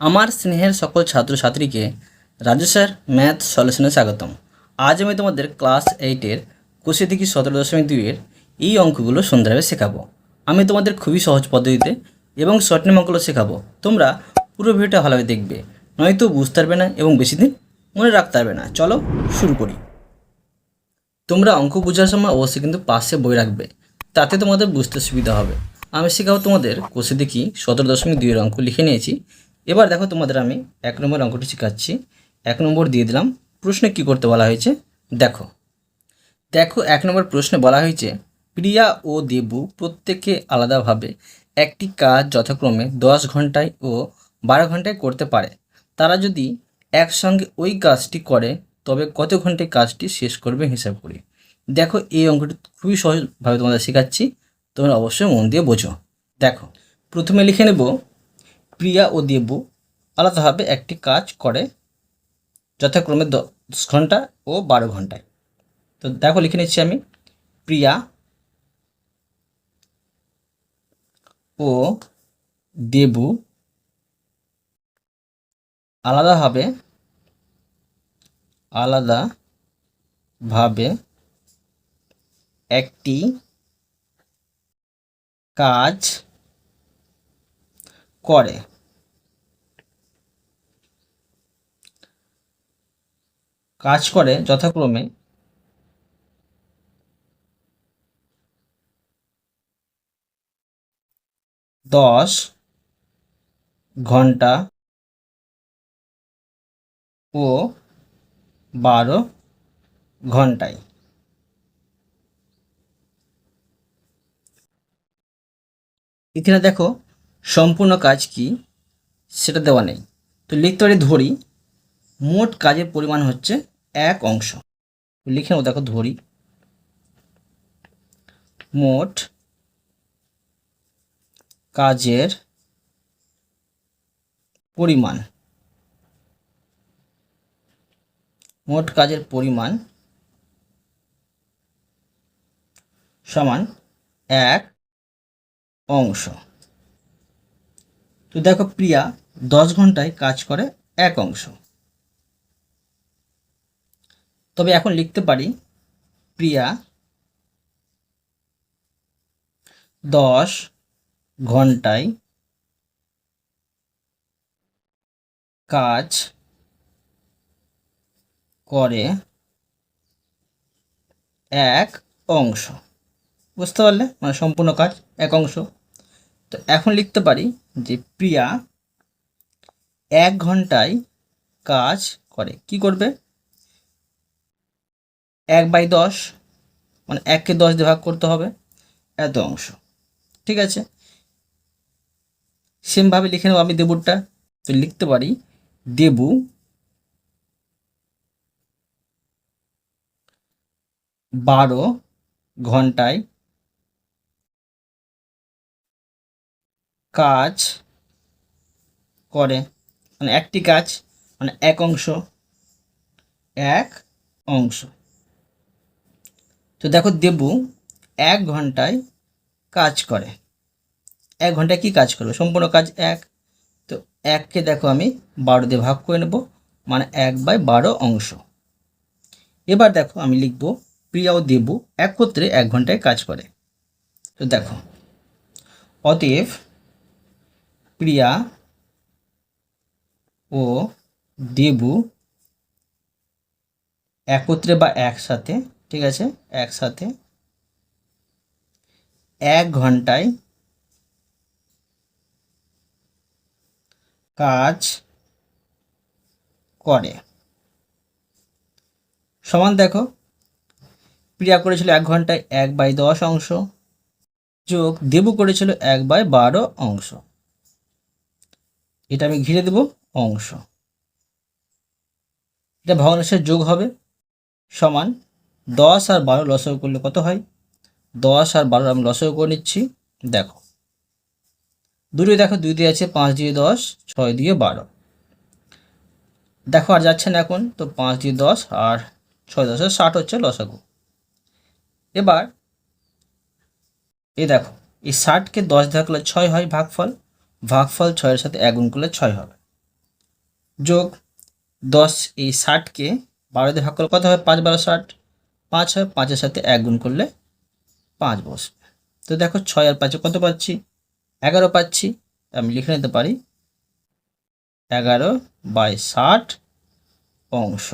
আমার স্নেহের সকল ছাত্রছাত্রীকে রাজু স্যার, ম্যাথ সলিউশনে স্বাগতম। আজ আমি তোমাদের ক্লাস এইটের কোষে থেকে সতেরো দশমিক দুইয়ের এই অঙ্কগুলো সুন্দরভাবে শেখাবো। আমি তোমাদের খুবই সহজ পদ্ধতিতে এবং শর্ট নেম অঙ্কগুলো শেখাবো। তোমরা পুরো ভিডিওটা ভালোভাবে দেখবে। নয়তো বুঝতে পারবে না এবং বেশি দিন মনে রাখতে পারবে না। চলো শুরু করি। তোমরা অঙ্ক বোঝার সময় অবশ্যই কিন্তু পাশে বই রাখবে। তাতে তোমাদের বুঝতে সুবিধা হবে। আমি শেখাবো তোমাদের কোষে দেখি সতেরো দশমিক দুইয়ের অঙ্ক লিখে নিয়েছি। এবার দেখো তোমাদের আমি এক নম্বর অঙ্কটি শেখাচ্ছি। এক নম্বর দিয়ে দিলাম, প্রশ্নে কি করতে বলা হয়েছে? দেখো। দেখো, এক নম্বর প্রশ্নে বলা হয়েছে, প্রিয়া ও দেবু প্রত্যেকে আলাদাভাবে একটি কাজ যথাক্রমে দশ ঘন্টায় ও বারো ঘন্টায় করতে পারে। তারা যদি একসঙ্গে ওই কাজটি করে, তবে কত ঘন্টায় কাজটি শেষ করবে হিসাব করি। দেখো, এই অঙ্কটি খুবই সহজভাবে তোমাদের শেখাচ্ছি। তোমরা অবশ্যই মন দিয়ে বোঝো। দেখো, প্রথমে লিখে নেব প্রিয়া ও দেবু আলাদাভাবে একটি কাজ করে যথাক্রমে দশ ঘণ্টা ও বারো ঘন্টায়। তো দেখো লিখে নিচ্ছি আমি প্রিয়া ও দেবু আলাদাভাবে আলাদাভাবে একটি কাজ করে। কাজ করে যথাক্রমে, দশ ঘণ্টা ও বারো ঘন্টায়। এখানে দেখো, সম্পূর্ণ কাজ কি? সেটা দেওয়া নেই। তো লিখতে পারি ধরি মোট কাজের পরিমাণ হচ্ছে এক অংশ। লিখে নেব দেখো ধরি। মোট কাজের পরিমাণ। মোট কাজের পরিমাণ সমান এক অংশ। তো দেখো প্রিয়া, দশ ঘন্টায় কাজ করে এক অংশ। তবে এখন লিখতে পারি, প্রিয়া দশ ঘন্টায় কাজ করে এক অংশ। বুঝতে পারলে? মানে সম্পূর্ণ কাজ এক অংশ। তো এখন লিখতে পারি যে, প্রিয়া এক ঘন্টায় কাজ করে। কি করবে? এক বাই দশ মানে এককে দশ দিয়ে ভাগ করতে হবে এত অংশ। ঠিক আছে? সেমভাবে লিখে নেব আমি দেবুরটা। তো লিখতে পারি, দেবু বারো ঘন্টায় কাজ করে মানে একটি কাজ মানে এক অংশ এক অংশ। তো দেখো দেবু এক ঘন্টায় কাজ করে। এক ঘন্টায় কি কাজ করবে? সম্পূর্ণ কাজ এক। তো এককে দেখো আমি বারো দিয়ে ভাগ করে নেব মানে এক বাই বারো অংশ। এবার দেখো আমি লিখব প্রিয়া ও দেবু একত্রে এক ঘন্টায় কাজ করে। তো দেখো, অতএব প্রিয়া ও দেবু একত্রে বা একসাথে ঠিক আছে? একসাথে এক ঘন্টায় কাজ করে। সমান দেখো প্রিয়া করেছিল এক ঘন্টায় এক বাই দশ অংশ, যোগ দেবু করেছিল এক বাই বারো অংশ। এটা আমি ঘিরে দেব অংশ। এটা ভগ্নাংশের যোগ হবে সমান দশ আর বারো লসও করলে কত হয়? দশ আর বারো আমি লসও করে নিচ্ছি। দেখো। দুটোই দেখো, দুই দিয়ে আছে পাঁচ দিয়ে দশ, ছয় দিয়ে বারো। দেখো আর যাচ্ছে না এখন, তো পাঁচ দিয়ে দশ আর ছয় দশে, ষাট হচ্ছে লসাগু এবার এই দেখো, এই ষাটকে দশ দেওয়া করলে ছয় হয় ভাগফল। ভাগফল ছয়ের সাথে এক গুণ করলে ছয় হবে। যোগ দশ এই ষাটকে বারো দিয়ে ভাগ করলে কত হয়? পাঁচ বারো ষাট। পাঁচ হয়, পাঁচের সাথে এক গুণ করলে পাঁচ বসবে। তো দেখো ছয় আর পাঁচে কত পাচ্ছি? এগারো পাচ্ছি। আমি লিখে নিতে পারি এগারো বাই ষাট অংশ।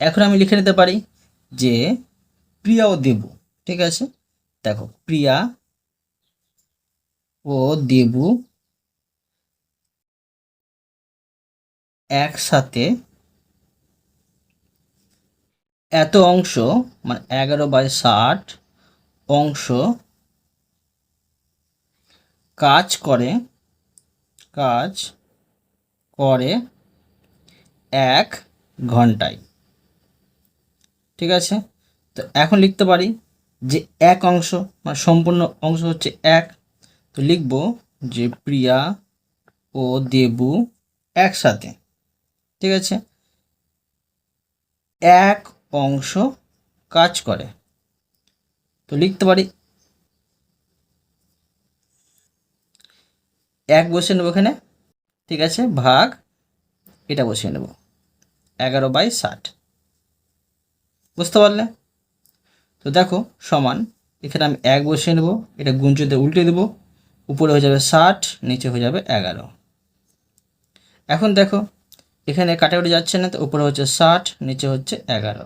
এখন আমি লিখে নিতে পারি যে প্রিয়া ও দেবু, ঠিক আছে? দেখো, প্রিয়া ও দেবু একসাথে এত অংশ মানে এগারো বাই ষাট অংশ কাজ করে কাজ করে এক ঘন্টায়। ঠিক আছে? তো এখন লিখতে পারি যে এক অংশ মানে সম্পূর্ণ অংশ হচ্ছে এক। তো লিখব যে প্রিয়া ও দেবু একসাথে। ঠিক আছে? এক অংশ কাজ করে। তো লিখতে পারি? এক বসিয়ে নেব এখানে, ঠিক আছে? ভাগ এটা বসিয়ে নেব। এগারো বাই ষাট। বুঝতে পারলে? তো দেখো, সমান। এখানে আমি এক বসিয়ে নেব, এটা গুঞ্জতে উল্টে দেবো, উপরে হয়ে যাবে ষাট, নিচে হয়ে যাবে এগারো। এখন দেখো এখানে কাটাকুটি যাচ্ছে না, তো উপরে হচ্ছে ষাট, নিচে হচ্ছে এগারো।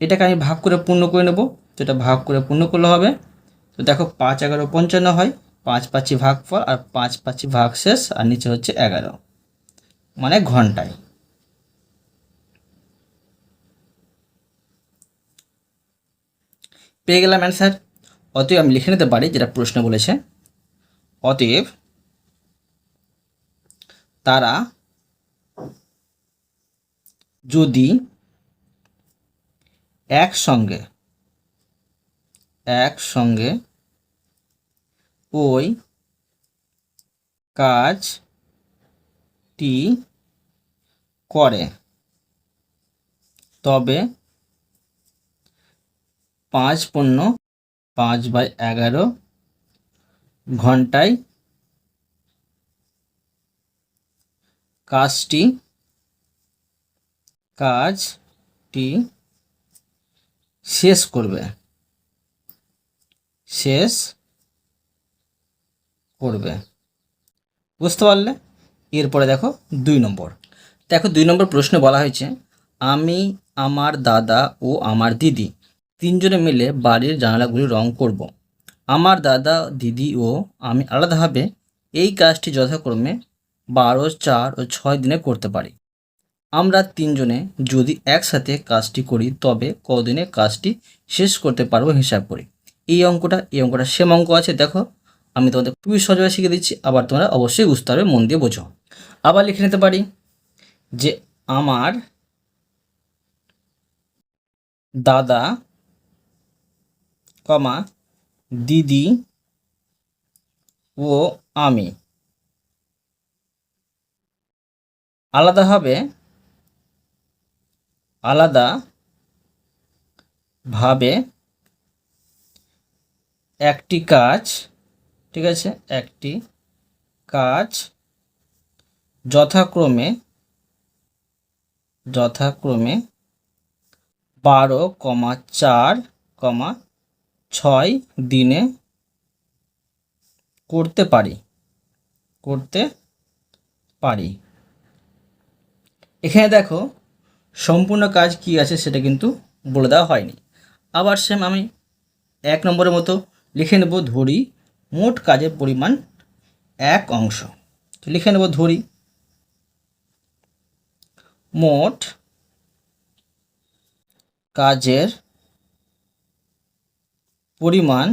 এটাকে আমি ভাগ করে পূর্ণ করে নেব, তো এটা ভাগ করে পূর্ণ করলে হবে। তো দেখো পাঁচ, এগারো, পঞ্চান্ন হয়, পাঁচ পাঁচি ভাগ ফল আর পাঁচ পাঁচি ভাগ শেষ, আর নিচে হচ্ছে এগারো। মানে ঘন্টায়। পেয়ে গেলাম অ্যান্সার অতএব আমি লিখে নিতে পারি যেটা প্রশ্ন বলেছে। অতএব তারা যদি একসঙ্গে একসঙ্গে ওই কাজটি করে তবে পাঁচ পণ্য পাঁচ বাই এগারো ঘন্টায় কাজটি কাজটি শেষ করবে। শেষ করবে। বুঝতে পারলে? এরপরে দেখো দুই নম্বর। দেখো দুই নম্বর প্রশ্নে বলা হয়েছে, আমি, আমার দাদা ও আমার দিদি তিনজনে মিলে বাড়ির জানালাগুলি রং করব। আমার দাদা, দিদি ও আমি আলাদাভাবে এই কাজটি যথাক্রমে বারো, চার ও ছয় দিনে করতে পারি। আমরা তিনজনে যদি একসাথে কাজটি করি, তবে কদিনে কাজটি শেষ করতে পারব হিসাব করি। এই অঙ্কটা এই অঙ্কটা সেম অঙ্ক আছে, দেখো। আমি তোমাদের খুবই সহজভাবে শিখে দিচ্ছি, আবার তোমরা অবশ্যই বুঝতে পারবে মন দিয়ে বোঝো। আবার লিখে নিতে পারি যে আমার দাদা, কমা, দিদি ও আমি আলাদাভাবে আলাদা ভাবে একটি কাজ, ঠিক আছে, একটি কাজ যথাক্রমে যথাক্রমে বারো কমা চার কমা ছয় দিনে করতে পারি করতে পারি। এখানে দেখো, সম্পূর্ণ কাজ কি আছে সেটা কিন্তু বলে দেওয়া হয়নি। আবার সেম আমি এক নম্বরের মতো লিখে নেব ধরি, মোট কাজের পরিমাণ এক অংশ। তো লিখে নেব ধরি, মোট কাজের পরিমাণ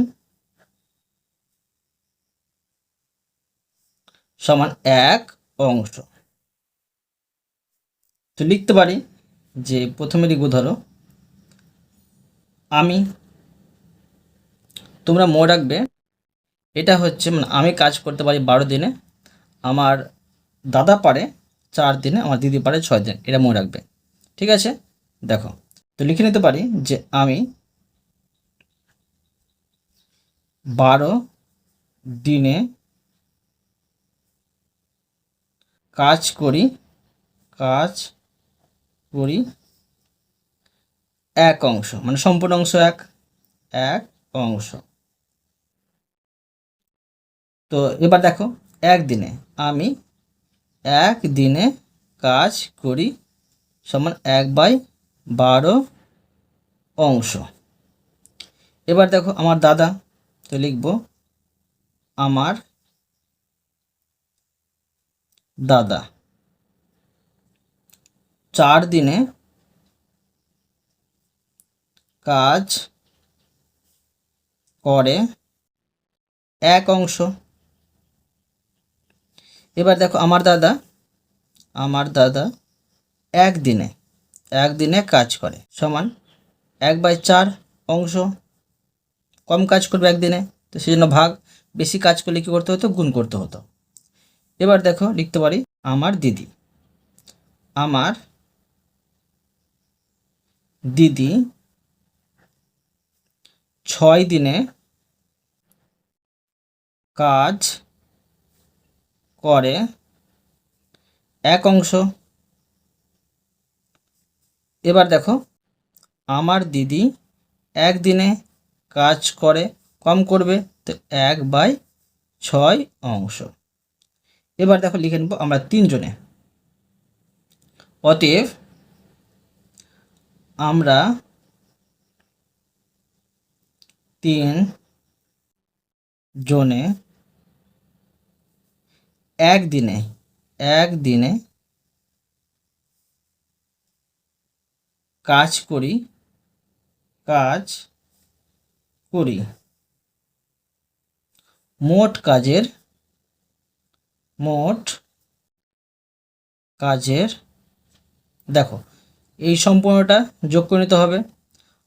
সমান এক অংশ। তো লিখতে পারি যে প্রথমে লিখব ধরো, আমি, তোমরা মনে রাখবে, এটা হচ্ছে মানে আমি কাজ করতে পারি বারো দিনে, আমার দাদা পারে চার দিনে, আমার দিদি পারে ছয় দিন, এটা মনে রাখবে, ঠিক আছে? দেখো, তো লিখে নিতে পারি যে আমি বারো দিনে কাজ করি, কাজ করি। এক অংশ মানে সম্পূর্ণ অংশ এক এক অংশ। তো এবার দেখো, একদিনে আমি এক দিনে কাজ করি সমান এক বাই বারো অংশ। এবার দেখো আমার দাদা, তো লিখব, আমার দাদা। চার দিনে কাজ করে এক অংশ। এবার দেখো, আমার দাদা আমার দাদা একদিনে একদিনে কাজ করে, সমান এক বাই চার অংশ। কম কাজ করবে একদিনে তো সেই জন্য ভাগ, বেশি কাজ করলে কী করতে হতো? গুণ করতে হতো। এবার দেখো, লিখতে পারি, আমার দিদি, আমার দিদি, ছয় দিনে কাজ করে এক অংশ। এবার দেখো, আমার দিদি একদিনে কাজ করে কম করবে তো এক বাই ছয় অংশ। এবার দেখো লিখে নেব আমরা তিনজনে। অতএব আমরা তিন জনে একদিনে একদিনে কাজ করি কাজ করি। মোট কাজের মোট কাজের দেখো এই সম্পূর্ণটা যোগ করে নিতে হবে।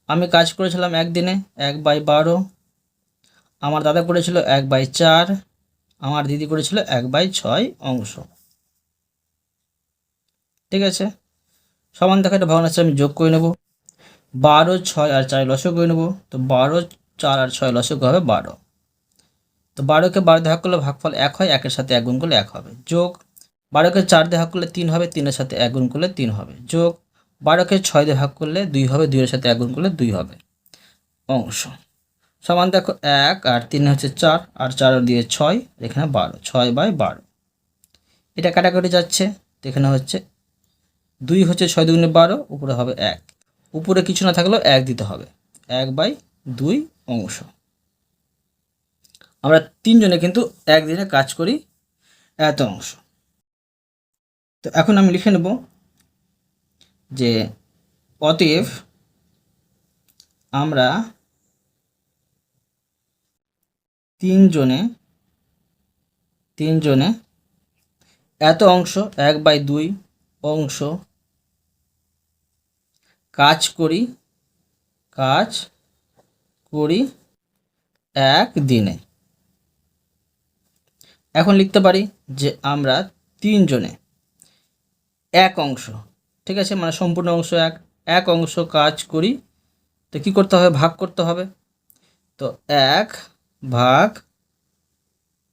আমি কাজ করেছিলাম একদিনে এক বাই বারো। আমার দাদা করেছিল এক বাই চার। আমার দিদি করেছিল এক বাই ছয় অংশ। ঠিক আছে? সমান দেখা একটা ভাবনা আমি যোগ করে নেব। বারো, ছয় আর চার লসক করে নেব। তো বারো, চার আর ছয় লসক হবে বারো। তো বারোকে বারো দিয়ে ভাগ করলে ভাগফল এক হয়, একের সাথে এক গুণ করলে এক হবে। যোগ, বারোকে চার ভাগ করলে তিন হবে, তিনের সাথে এক গুণ করলে তিন হবে। যোগ বারোকে ছয় দিয়ে ভাগ করলে দুই হবে, দুইয়ের সাথে এক গুণ করলে দুই হবে। অংশ। সমান দেখো এক আর তিন হচ্ছে চার, আর চার দিয়ে ছয় এখানে বারো, ছয় বাই বারো। এটা কাটাকাটি যাচ্ছে এখানে হচ্ছে দুই হচ্ছে ছয় দুগুণে বারো, উপরে হবে এক। উপরে কিছু না থাকলেও এক দিতে হবে। এক বাই দুই অংশ। আমরা তিনজনে কিন্তু একদিনে কাজ করি এত অংশ। তো এখন আমি লিখে নেব যে অতএব আমরা তিনজনে তিনজনে এত অংশ, এক বাই দুই অংশ কাজ করি কাজ করি এক দিনে এখন লিখতে পারি যে আমরা তিনজনে এক অংশ ঠিক আছে? মানে সম্পূর্ণ অংশ এক এক অংশ কাজ করি। তো কী করতে হবে? ভাগ করতে হবে। তো এক ভাগ,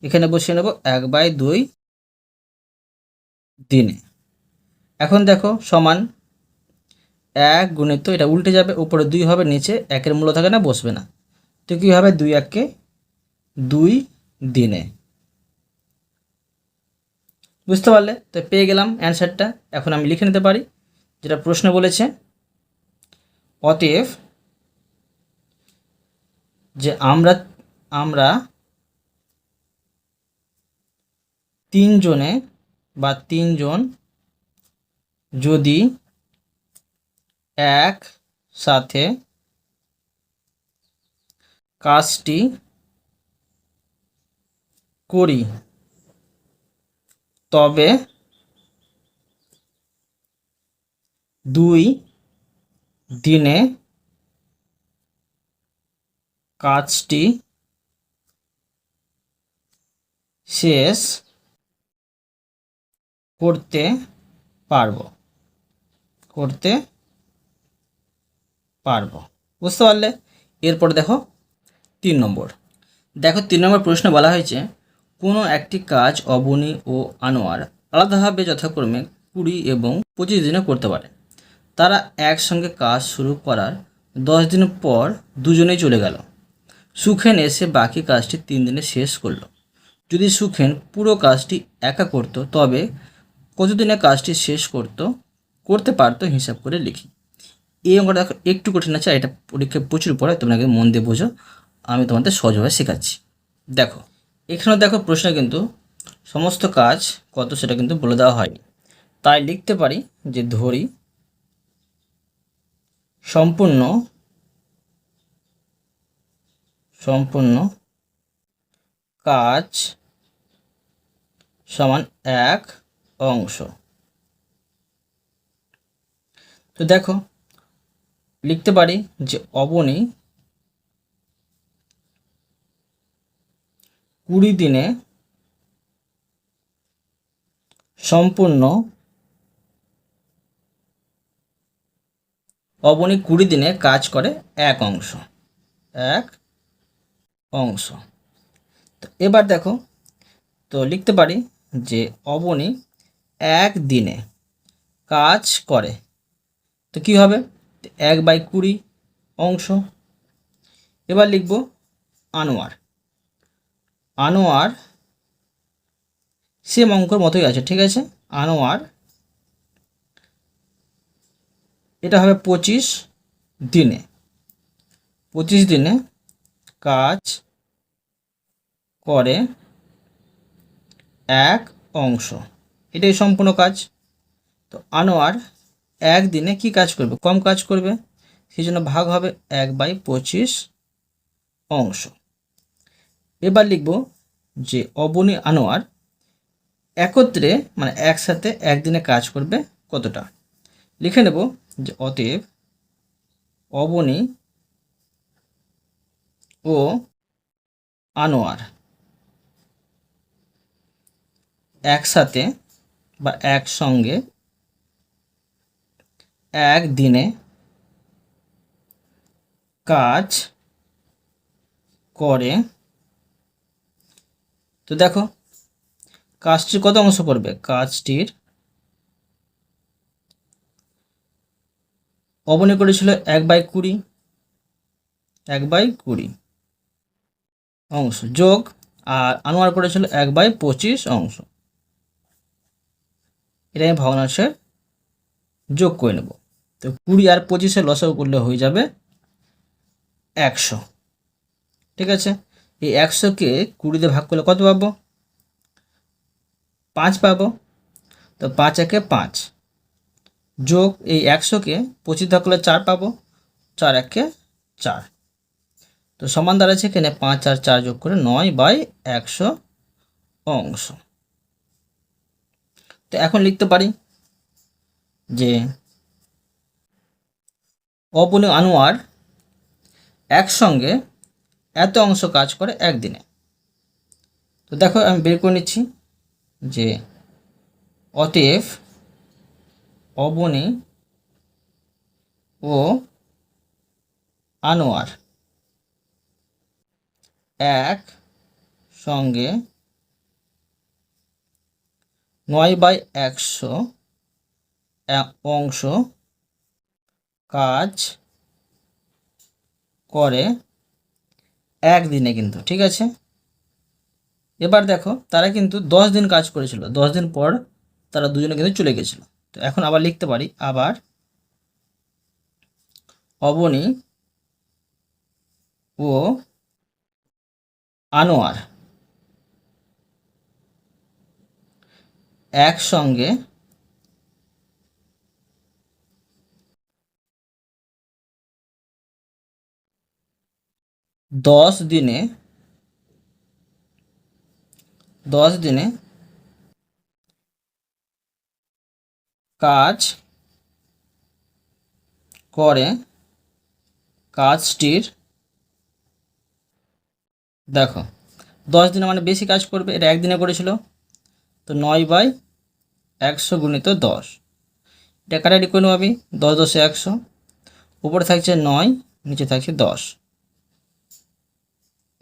এখানে বসিয়ে নেব এক বাই দুই দিনে। এখন দেখো সমান এক গুণিত, এটা উল্টে যাবে, উপরে দুই হবে, নিচে একের মূল্য থাকে না, বসবে না। তো কী হবে? দুই এককে দুই দিনে। বুঝতে পারলে? তো পেয়ে গেলাম অ্যান্সারটা। এখন আমি লিখে নিতে পারি। যেটা প্রশ্ন বলেছে অতএব যে আমরা আমরা তিনজনে বা তিনজন যদি এক সাথে কাজটি করি, তবে দুই দিনে কাজটি শেষ করতে পারব করতে পারব। বুঝতে পারলে? এরপর দেখো তিন নম্বর। দেখো তিন নম্বর প্রশ্ন বলা হয়েছে, কোনো একটি কাজ অবনী ও আনোয়ার আলাদাভাবে যথাক্রমে কুড়ি এবং পঁচিশ দিনে করতে পারে। তারা একসঙ্গে কাজ শুরু করার দশ দিন পর দুজনেই চলে গেল। সুখেন এসে বাকি কাজটি তিন দিনে শেষ করল। যদি সুখেন পুরো কাজটি একা করত, তবে কতদিনে কাজটি শেষ করতো, করতে পারতো হিসাব করে লিখি। এই অঙ্কটা দেখো, একটু কঠিন আছে এটা পরীক্ষায় প্রচুর পড়ে তোমাকে মন দিয়ে বোঝো। আমি তোমাদের সহজভাবে শেখাচ্ছি। দেখো, এখানে দেখো প্রশ্ন কিন্তু, সমস্ত কাজ কত সেটা কিন্তু বলে দেওয়া হয়নি। তাই লিখতে পারি যে ধরি সম্পূর্ণ সম্পূর্ণ কাজ সমান এক অংশ। তো দেখো, লিখতে পারি যে অবনী কুড়ি দিনে সম্পূর্ণ অবনী কুড়ি দিনে কাজ করে এক অংশ এক অংশ। তো এবার দেখো, তো লিখতে পারি যে অবনী এক দিনে কাজ করে। তো কী হবে? এক বাই কুড়ি অংশ। এবার লিখব আনোয়ার। আনোয়ার সেম অঙ্কর মতোই আছে, ঠিক আছে? আনোয়ার এটা হবে পঁচিশ দিনে। পঁচিশ দিনে কাজ করে এক অংশ। এটাই সম্পূর্ণ কাজ। তো আনোয়ার একদিনে কি কাজ করবে? কম কাজ করবে, সেই জন্য ভাগ হবে এক বাই পঁচিশ অংশ। এবার লিখব যে অবনী আনোয়ার একত্রে মানে একসাথে একদিনে কাজ করবে কতটা? লিখে নেব যে অতএব অবনী ও আনোয়ার একসাথে বা একসঙ্গে একদিনে কাজ করে। তো দেখো, কাজটির কত অংশ পড়বে? কাজটির অবনী করেছিল এক বাই কুড়ি, এক বাই কুড়ি অংশ যোগ, আর আনোয়ার করেছিল এক বাই পঁচিশ অংশ। এটা আমি ভগ্নাংশের যোগ করে নেব। তো কুড়ি আর পঁচিশে লসাও করলে হয়ে যাবে একশো। ঠিক আছে? এই একশোকে কুড়িতে ভাগ করলে কত পাবো? পাঁচ পাবো। তো পাঁচ একে পাঁচ। যোগ এই একশোকে পঁচিশ ভাগ চার পাবো, চার একে চার। তো সমান দাঁড়াচ্ছে এখানে পাঁচ আর চার যোগ করে নয় বাই একশো অংশ। তো এখন লিখতে পারি যে অবনী আনোয়ার একসঙ্গে এত অংশ কাজ করে একদিনে। তো দেখো আমি বের করে নিচ্ছি যে অতএব অবনী ও আনোয়ার। এক সঙ্গে নয় বাই একশো অংশ কাজ করে একদিনে কিন্তু, ঠিক আছে? এবার দেখো, তারা কিন্তু দশ দিন কাজ করেছিল। দশ দিন পর তারা দুজনে কিন্তু চলে গেছিল। তো এখন আবার লিখতে পারি আবার অবনী ও আনোয়ার একসঙ্গে দশ দিনে দশ দিনে কাজ করে কাজটির, দেখো, দশ দিনে মানে বেশি কাজ করবে, এটা একদিনে করেছিল, তো নয় বাই একশো গুণিত দশ। এটা কাটাটি করে নেব আমি? দশ দশে একশো, উপরে থাকছে নয়, নিচে থাকছে দশ।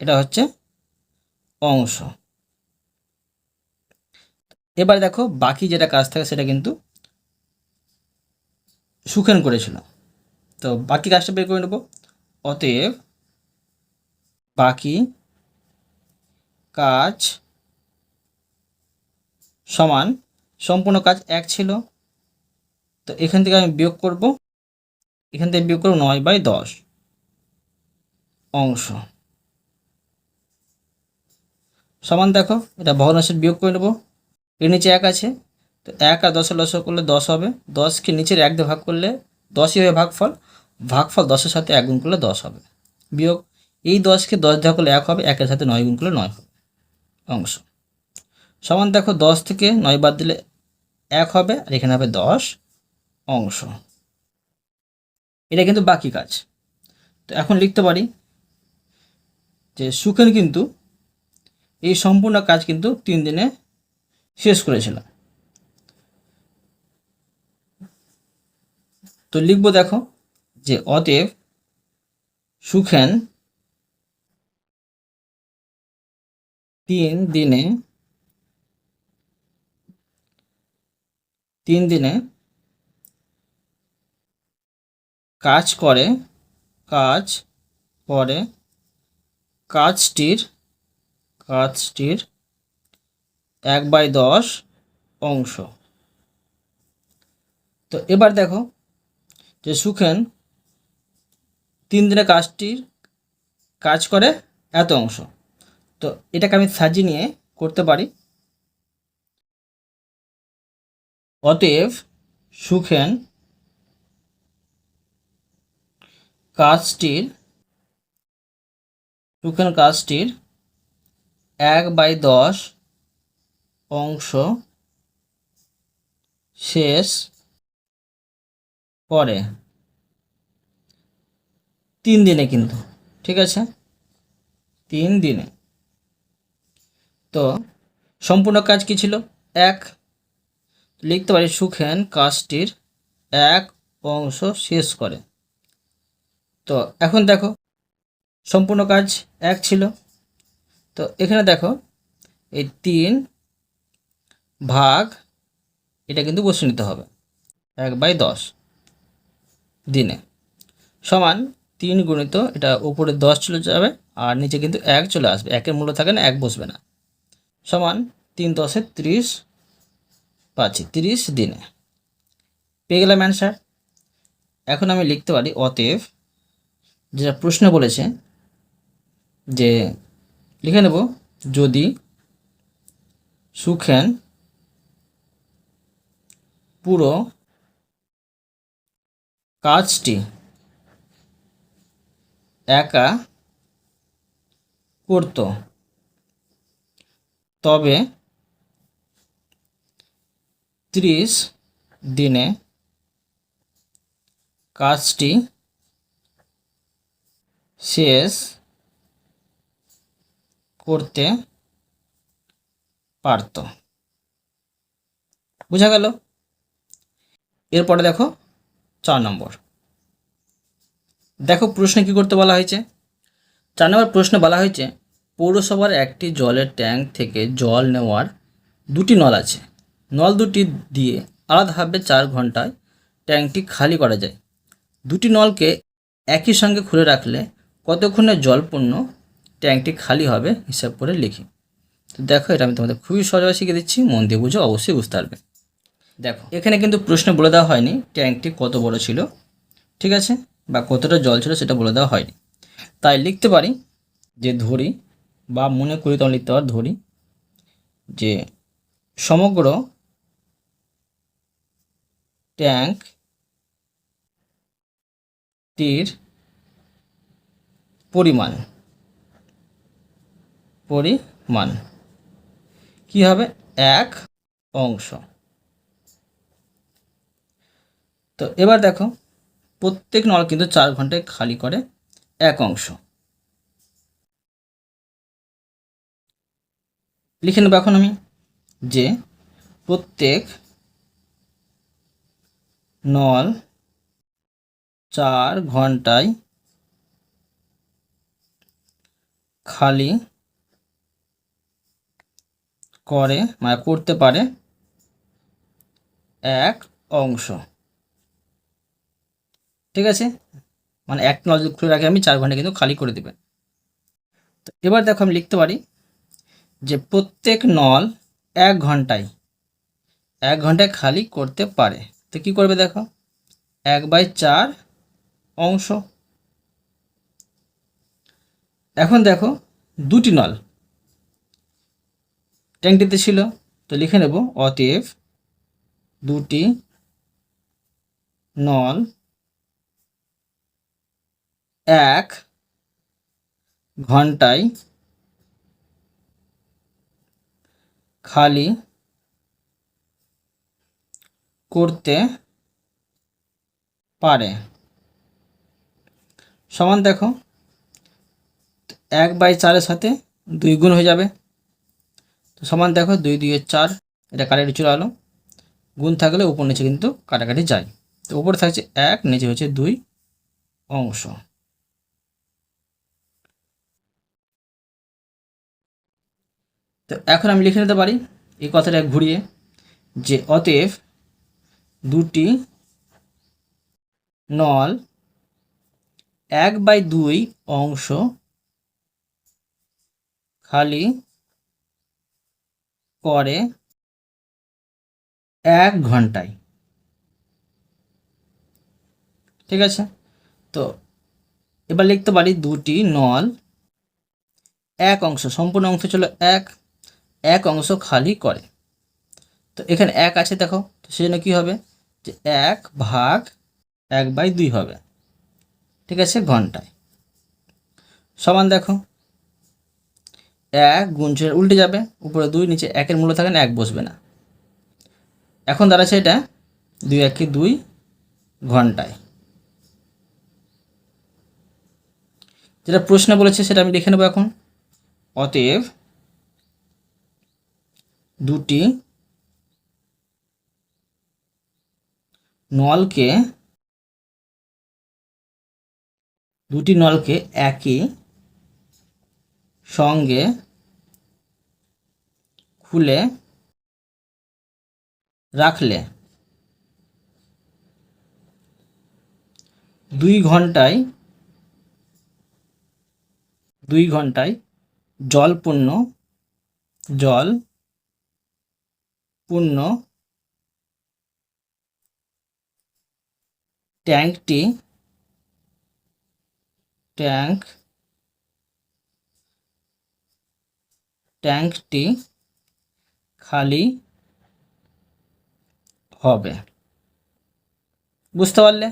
এটা হচ্ছে অংশ। এবার দেখো বাকি যেটা কাজ থাকে সেটা কিন্তু সুখেন করেছিল। তো বাকি কাজটা বের করে নেব। অতএব বাকি কাজ সমান, সম্পূর্ণ কাজ এক ছিল। তো এখান থেকে আমি বিয়োগ করব। এখান থেকে বিয়োগ করব নয় বাই দশ অংশ। সমান দেখো, এটা ভগ্নাংশের বিয়োগ করে নেব। এর নিচে এক আছে। তো এক আর দশের লস করলে দশ হবে। দশকে নিচের এক দিয়ে ভাগ করলে দশই হবে ভাগফল। ভাগফল দশের সাথে এক গুণ করলে দশ হবে। বিয়োগ এই দশকে দশ দেওয়া করলে এক হবে, একের সাথে নয় গুণ করলে নয় হবে। অংশ। সমান দেখো দশ থেকে নয় বাদ দিলে এক হবে, আর এখানে হবে দশ। অংশ। এটা কিন্তু বাকি কাজ। তো এখন লিখতে পারি যে সুখেন কিন্তু এই সম্পূর্ণ কাজ কিন্তু তিন দিনে শেষ করেছিল তো লিখব দেখো যে অতএব সুখেন তিন দিনে তিন দিনে কাজ করে কাজ করে, কাজটির কাজটির এক বাই দশ অংশ। তো এবার দেখো যে সুখেন তিন দিনে কাজটির কাজ করে এত অংশ। তো এটাকে আমি সাজিয়ে নিয়ে করতে পারি। অতএব সুখেন কাজটির সুখেন কাজটির এক বাই দশ অংশ শেষ করে তিন দিনে কিন্তু, ঠিক আছে? তিন দিনে। তো সম্পূর্ণ কাজ কি ছিল? এক, লিখতে পারি সুখেন কাজটির এক অংশ শেষ করে। তো এখন দেখো, সম্পূর্ণ কাজ এক ছিল। তো এখানে দেখো, এই তিন ভাগ, এটা কিন্তু বসে নিতে হবে। এক বাই দশ। দিনে। সমান তিন গুণিত এটা উপরে দশ চলে যাবে আর নিচে কিন্তু এক চলে আসবে। একের মূল্য থাকে না, এক বসবে না। সমান তিন দশে ত্রিশ পাচ্ছি, তিরিশ দিনে। পেয়ে গেলাম অ্যান্সার এখন আমি লিখতে পারি অতএব যেটা প্রশ্ন বলেছে যে লিখে নেব, যদি সুখেন পুরো কাজটি একা করত। তবে ত্রিশ দিনে কাজটি শেষ করতে পারত। বোঝা গেল? এরপরে দেখো চার নম্বর। দেখো প্রশ্নে কি করতে বলা হয়েছে? চার নম্বর প্রশ্নে বলা হয়েছে, পৌরসভার একটি জলের ট্যাঙ্ক থেকে জল নেওয়ার দুটি নল আছে। নল দুটি দিয়ে আলাদাভাবে চার ঘন্টায় ট্যাঙ্কটি খালি করা যায়। দুটি নলকে একই সঙ্গে খুলে রাখলে কতক্ষণে জলপূর্ণ ট্যাঙ্কটি খালি হবে, হিসাব করে লিখি। তো দেখো এটা আমি তোমাদের খুবই সহজভাবে শিখে দিচ্ছি, মন দিয়ে বুঝো, অবশ্যই বুঝতে পারবে। দেখো, এখানে কিন্তু প্রশ্ন বলে দেওয়া হয়নি, ট্যাঙ্কটি কত বড় ছিল, ঠিক আছে? বা কতটা জল ছিল সেটা বলে দেওয়া হয়নি। তাই লিখতে পারি যে ধরি, বা মনে করি তখন লিখতে পারি, ধরি যে সমগ্র ট্যাঙ্ক টির পরিমাণ পরিমাণ কি হবে? এক অংশ। তো এবার দেখো, প্রত্যেক নল কিন্তু চার ঘন্টায় খালি করে এক অংশ। লিখে নেব এখন আমি যে প্রত্যেক নল চার ঘন্টায় খালি করে মানে করতে পারে এক অংশ। ঠিক আছে? মানে এক যদি খুলে রাখি আমি, চার ঘণ্টা কিন্তু খালি করে দেবে। তো এবার দেখো আমি লিখতে পারি যে প্রত্যেক নল এক ঘন্টায় এক ঘন্টায় খালি করতে পারে। তো কি করবে দেখো? এক বাই চার অংশ। এখন দেখো দুটি নল। ট্যাঙ্কটিতে ছিল, তো লিখে নেব অতএব দুটি নল এক ঘন্টায় খালি করতে পারে। সমান দেখো, এক বাই চারের সাথে দুই গুণ হয়ে যাবে। তো সমান দেখো, দুই দুইয়ের চার, এটা কাটাকাটি চলে আলো গুণ থাকলে উপর নিচে কিন্তু কাটাকাটি যায়। তো উপরে থাকছে এক, নিচে হচ্ছে দুই অংশ। তো এখন আমি লিখে নিতে পারি এই কথাটা ঘুরিয়ে যে অতএব দুটি নল এক বাই দুই অংশ খালি করে এক ঘন্টায়। ঠিক আছে? তো এবার লিখতে পারি দুটি নল এক অংশ, সম্পূর্ণ অংশ ছিল এক। এক অংশ খালি করে। তো এখানে এক আছে দেখো, তো সেজন্য কী হবে? যে এক ভাগ এক বাই দুই হবে। ঠিক আছে, ঘন্টায়। সমান দেখো, এক গুঞ্জের উল্টে যাবে, উপরে দুই, নিচে একের মূল্য থাকে না, এক বসবে না। এখন দাঁড়াচ্ছে এটা দুই একে দুই ঘন্টায়। যেটা প্রশ্ন বলেছে সেটা আমি লিখে নেব এখন। অতএব দুটি নলকে দুটি নলকে একই সঙ্গে খুলে রাখলে দুই ঘন্টায় দুই ঘন্টায় জল পূর্ণ জল পূর্ণ ট্যাঙ্কটি ট্যাঙ্ক ট্যাঙ্কটি খালি হবে। বুঝতে পারলে?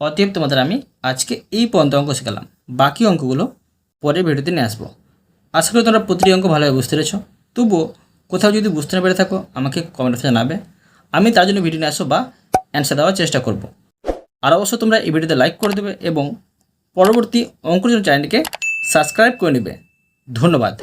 অতএব তোমাদের আমি আজকে এই পর্যন্ত অঙ্ক শেখালাম। বাকি অঙ্কগুলো পরের ভিডিওতে নিয়ে আসব। আশা করি তোমরা প্রতিটি অঙ্ক ভালোভাবে বুঝতে পেরেছ। তবুও কোথাও যদি বুঝতে না পেরে থাকো, আমাকে কমেন্টে জানাবে। আমি তার জন্য ভিডিও নিয়ে আসো বা অ্যান্সার দেওয়ার চেষ্টা করব। আর অবশ্য তোমরা এই ভিডিওতে লাইক করে দেবে এবং পরবর্তী অঙ্কজন জন্য সাবস্ক্রাইব করে নেবে। ধন্যবাদ।